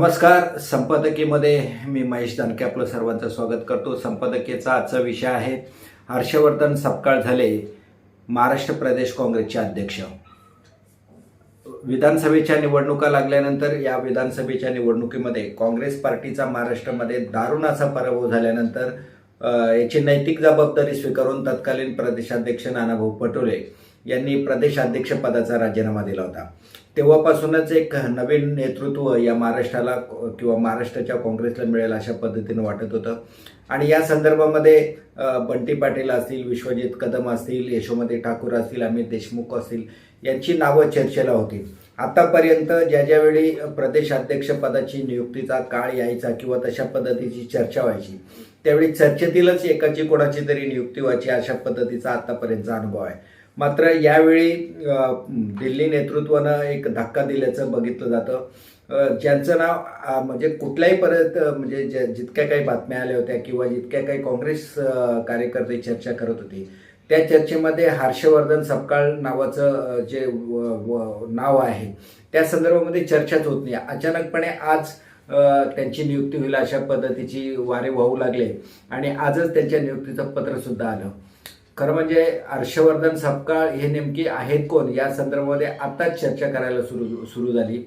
नमस्कार संपादकीमध्ये मी महेश दानके आपलं सर्वांचं स्वागत करतो. संपादकीचा आजचा विषय आहे हर्षवर्धन सपकाळ झाले महाराष्ट्र प्रदेश काँग्रेसचे अध्यक्ष. विधानसभेच्या निवडणुका लागल्यानंतर या विधानसभेच्या निवडणुकीमध्ये काँग्रेस पार्टीचा महाराष्ट्रामध्ये दारुण असा पराभव झाल्यानंतर याची नैतिक जबाबदारी स्वीकारून तत्कालीन प्रदेशाध्यक्ष नानाभाऊ पटोले यांनी प्रदेशाध्यक्ष पदाचा राजीनामा दिला होता. तेव्हापासूनच एक नवीन नेतृत्व या महाराष्ट्राला किंवा महाराष्ट्राच्या काँग्रेसला मिळेल अशा पद्धतीनं वाटत होतं. आणि या संदर्भामध्ये बंटी पाटील असतील विश्वजित कदम असतील यशोमती ठाकूर असतील अमित देशमुख असतील यांची नावं चर्चेला होती. आतापर्यंत ज्या ज्यावेळी प्रदेशाध्यक्ष पदाची नियुक्तीचा काळ यायचा किंवा तशा पद्धतीची चर्चा व्हायची त्यावेळी चर्चेतीलच एकाची कोणाची तरी नियुक्ती व्हायची अशा पद्धतीचा आतापर्यंतचा अनुभव आहे. मात्र यावेळी दिल्ली नेतृत्वानं एक धक्का दिल्याचं बघितलं जातं. ज्यांचं नाव म्हणजे कुठल्याही परत म्हणजे ज्या जितक्या काही बातम्या आल्या होत्या किंवा जितक्या काही काँग्रेस कार्यकर्ते चर्चा करत होती त्या चर्चेमध्ये हर्षवर्धन सपकाळ नावाचं जे व- नाव आहे त्या संदर्भामध्ये चर्चाच होत नाही. अचानकपणे आज त्यांची नियुक्ती होईल अशा पद्धतीची वारे वाहू लागले आणि आजच त्यांच्या नियुक्तीचं पत्र सुद्धा आलं. खरं म्हणजे हर्षवर्धन सपकाळ हे नेमके आहेत कोण? या संदर्भामध्ये आताच चर्चा करायला सुरू सुरू झाली.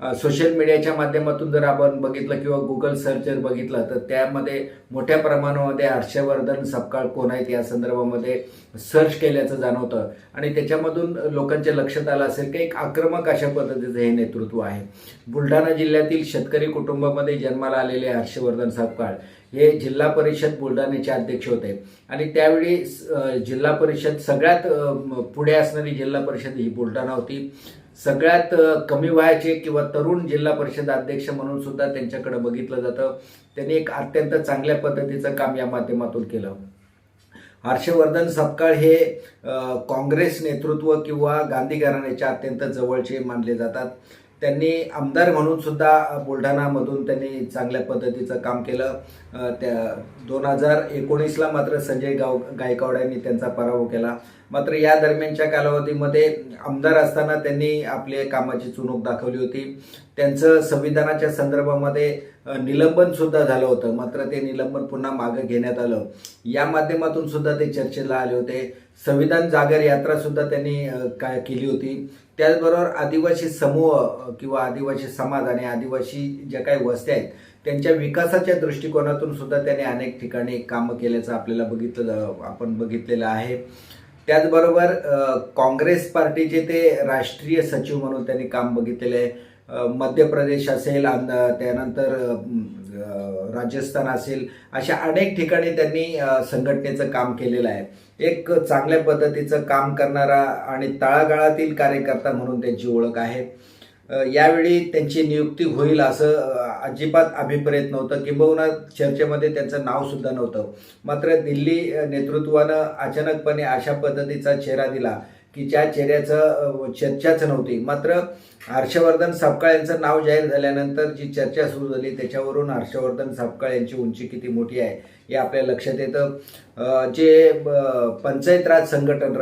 सोशल मीडियाच्या माध्यमातून जर आपण बघितलं किंवा गुगल सर्च जर बघितलं तर त्यामध्ये मोठ्या प्रमाणामध्ये हर्षवर्धन सपकाळ कोण आहेत या संदर्भामध्ये सर्च केल्याचं जाणवतं. आणि त्याच्यामधून लोकांच्या लक्षात आलं असेल की एक आक्रमक अशा पद्धतीचं हे नेतृत्व आहे. बुलढाणा जिल्ह्यातील शेतकरी कुटुंबामध्ये जन्माला आलेले हर्षवर्धन सपकाळ हे जिल्हा परिषद बुलढाण्याचे अध्यक्ष होते. आणि त्यावेळी जिल्हा परिषद सगळ्यात पुढे असणारी जिल्हा परिषद ही बुलढाणा होती. सगळ्यात कमी वयाचे किंवा तरुण जिल्हा परिषद अध्यक्ष म्हणून सुद्धा त्यांच्याकडे बघितलं जातं. त्यांनी एक अत्यंत चांगल्या पद्धतीचं काम या माध्यमातून केलं. हर्षवर्धन सपकाळ हे काँग्रेस नेतृत्व किंवा गांधी घराण्याच्या अत्यंत जवळचे मानले जातात. त्यांनी आमदार म्हणून सुद्धा बुलढाणामधून त्यांनी चांगल्या पद्धतीचं काम केलं. त्या दोन हजार एकोणीसला मात्र संजय गाव गायकवाड यांनी त्यांचा पराभव केला. मात्र या दरम्यानच्या कालावधीमध्ये आमदार असताना त्यांनी आपले कामाची चुणूक दाखवली होती. त्यांचं संविधानाच्या संदर्भामध्ये निलंबन सुद्धा झालं होतं. मात्र ते निलंबन पुन्हा मागं घेण्यात आलं. या माध्यमातून सुद्धा ते चर्चेला आले होते. संविधान जागर यात्रा सुद्धा त्यांनी काय केली होती. त्याचबरोबर आदिवासी समूह किंवा आदिवासी समाज आणि आदिवासी ज्या काही वस्त्या आहेत त्यांच्या विकासाच्या दृष्टिकोनातून सुद्धा त्यांनी अनेक ठिकाणी कामं केल्याचं आपल्याला बघितलं आपण बघितलेलं आहे. त्याचबरोबर काँग्रेस पार्टीचे ते राष्ट्रीय सचिव म्हणून त्यांनी काम बघितलेलं आहे. मध्य प्रदेश असेल त्यानंतर राजस्थान असेल अशा अनेक ठिकाणी त्यांनी संघटनेचं काम केलेलं आहे. एक चांगल्या पद्धतीचं काम करणारा आणि तळागाळातील कार्यकर्ता म्हणून त्यांची ओळख आहे. यावेळी त्यांची नियुक्ती होईल असं अजिबात अभिप्रेत नव्हतं. किंबहुना चर्चेमध्ये त्यांचं नावसुद्धा नव्हतं. मात्र दिल्ली नेतृत्वानं अचानकपणे अशा पद्धतीचा चेहरा दिला. की ज्या चेहऱ्याचं चर्चाच नव्हती. मात्र हर्षवर्धन सापकाळ यांचं नाव जाहीर झाल्यानंतर जी चर्चा सुरू झाली त्याच्यावरून हर्षवर्धन सापकाळ यांची उंची किती मोठी आहे हे आपल्या लक्षात येतं. जे पंचायत राज संघटन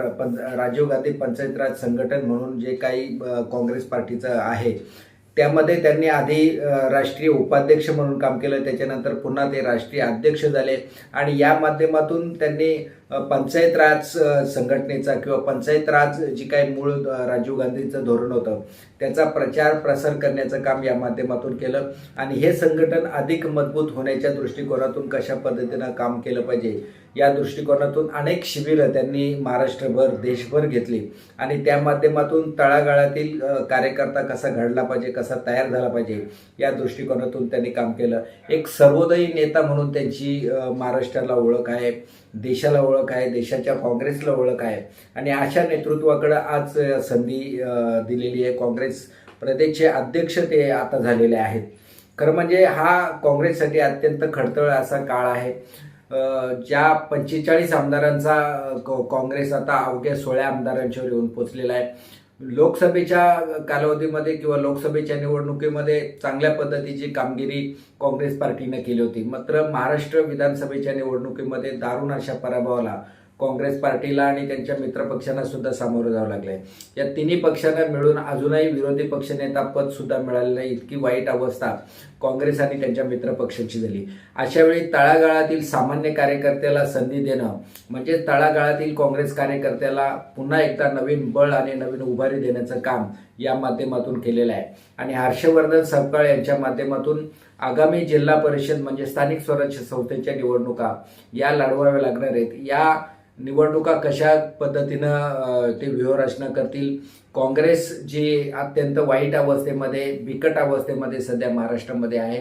राजीव गांधी पंचायत राज संघटन म्हणून जे काही काँग्रेस पार्टीचं आहे त्यामध्ये त्यांनी आधी राष्ट्रीय उपाध्यक्ष म्हणून काम केलं. त्याच्यानंतर पुन्हा ते राष्ट्रीय अध्यक्ष झाले. आणि या माध्यमातून त्यांनी पंचायत राज संघटनेचा किंवा पंचायत राज जी काही मूळ राजीव गांधींचं धोरण होतं त्याचा प्रचार प्रसार करण्याचं काम या माध्यमातून केलं. आणि हे संघटन अधिक मजबूत होण्याच्या दृष्टिकोनातून कशा पद्धतीनं काम केलं पाहिजे या दृष्टिकोनातून अनेक शिबिरं त्यांनी महाराष्ट्रभर देशभर घेतली. आणि त्या माध्यमातून तळागाळातील कार्यकर्ता कसा घडला पाहिजे कसा तयार झाला पाहिजे या दृष्टिकोनातून त्यांनी काम केलं. एक सर्वोदयी नेता म्हणून त्यांची महाराष्ट्राला ओळख आहे देशाला ओळख आहे देशाच्या काँग्रेसला ओळख आहे. आणि अशा नेतृत्वाकडं आज संधी दिलेली आहे. काँग्रेस प्रदेशचे अध्यक्ष ते आता झालेले आहेत. खरं म्हणजे हा काँग्रेससाठी अत्यंत खडतळ असा काळ आहे. ज्या पंचेचाळीस आमदारांचा काँग्रेस आता अवघ्या सोळा आमदारांच्यावर येऊन पोचलेला आहे. लोकसभेच्या कालावधीमध्ये किंवा लोकसभेच्या निवडणुकीमध्ये चांगल्या पद्धतीची कामगिरी काँग्रेस पार्टीनं केली होती. मात्र महाराष्ट्र विधानसभेच्या निवडणुकीमध्ये दारुण अशा पराभवाला काँग्रेस पार्टीला आणि त्यांच्या मित्रपक्षांना सुद्धा सामोरं जावं लागलंय. या तिन्ही पक्षांना मिळून अजूनही विरोधी पक्षनेता पद सुद्धा मिळालं नाही. इतकी वाईट अवस्था काँग्रेस आणि त्यांच्या मित्रपक्षाची झाली. अशावेळी तळागाळातील सामान्य कार्यकर्त्याला संधी देणं म्हणजे तळागाळातील काँग्रेस कार्यकर्त्याला पुन्हा एकदा नवीन बळ आणि नवीन उभारी देण्याचं काम या माध्यमातून केलेलं आहे. आणि हर्षवर्धन सपकाळ यांच्या माध्यमातून आगामी जिल्हा परिषद म्हणजे स्थानिक स्वराज्य संस्थेच्या निवडणुका या लढवाव्या लागणार आहेत. या निवडणुका कशा पद्धतीनं ते व्यूहरचना करतील? काँग्रेस जी अत्यंत वाईट अवस्थेमध्ये बिकट अवस्थेमध्ये सध्या महाराष्ट्रामध्ये आहे.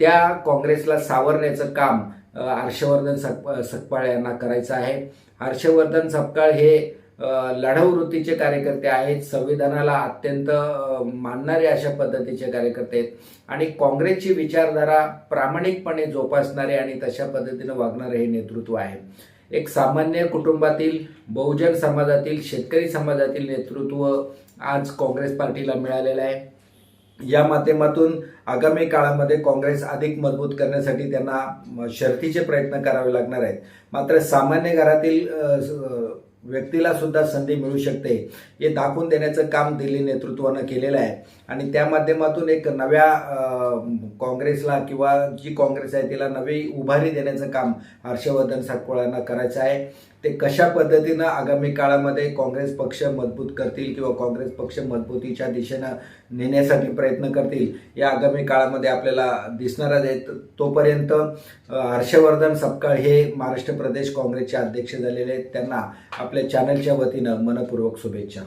त्या काँग्रेसला सावरण्याचं काम हर्षवर्धन सप सकपाळ यांना करायचं आहे. हर्षवर्धन सपकाळ हे लढाऊ वृत्तीचे कार्यकर्ते आहेत संविधानाला अत्यंत मानणारे अशा पद्धतीचे कार्यकर्ते आहेत. आणि काँग्रेसची विचारधारा प्रामाणिकपणे जोपासणारे आणि तशा पद्धतीनं वागणारे हे नेतृत्व आहे. एक सामान्य कुटुंबातील बहुजन समाजातील शेतकरी समाजातील नेतृत्व आज काँग्रेस पार्टीला मिळालेलं आहे. या माध्यमातून आगामी काळामध्ये काँग्रेस अधिक मजबूत करण्यासाठी त्यांना शर्तीचे शर्थीचे प्रयत्न करावे लागणार आहेत. मात्र सामान्य घरातील व्यक्तीला सुद्धा संधी मिळू शकते. हे दाखवून देण्याचं काम दिल्ली नेतृत्वानं केलेलं आहे. आणि त्या माध्यमातून एक नव्या काँग्रेसला किंवा जी काँग्रेस आहे तिला नवी उभारी देण्याचं काम हर्षवर्धन सातपुळांना करायचं आहे. ते कशा पद्धतीनं आगामी काळामध्ये काँग्रेस पक्ष मजबूत करतील किंवा काँग्रेस पक्ष मजबूतीच्या दिशेनं नेण्यासाठी प्रयत्न करतील या आगामी काळामध्ये आपल्याला दिसणारच आहेत. तोपर्यंत हर्षवर्धन सपकाळ हे महाराष्ट्र प्रदेश काँग्रेसचे अध्यक्ष झालेले आहेत. त्यांना आपल्या चॅनलच्या वतीनं मनपूर्वक शुभेच्छा.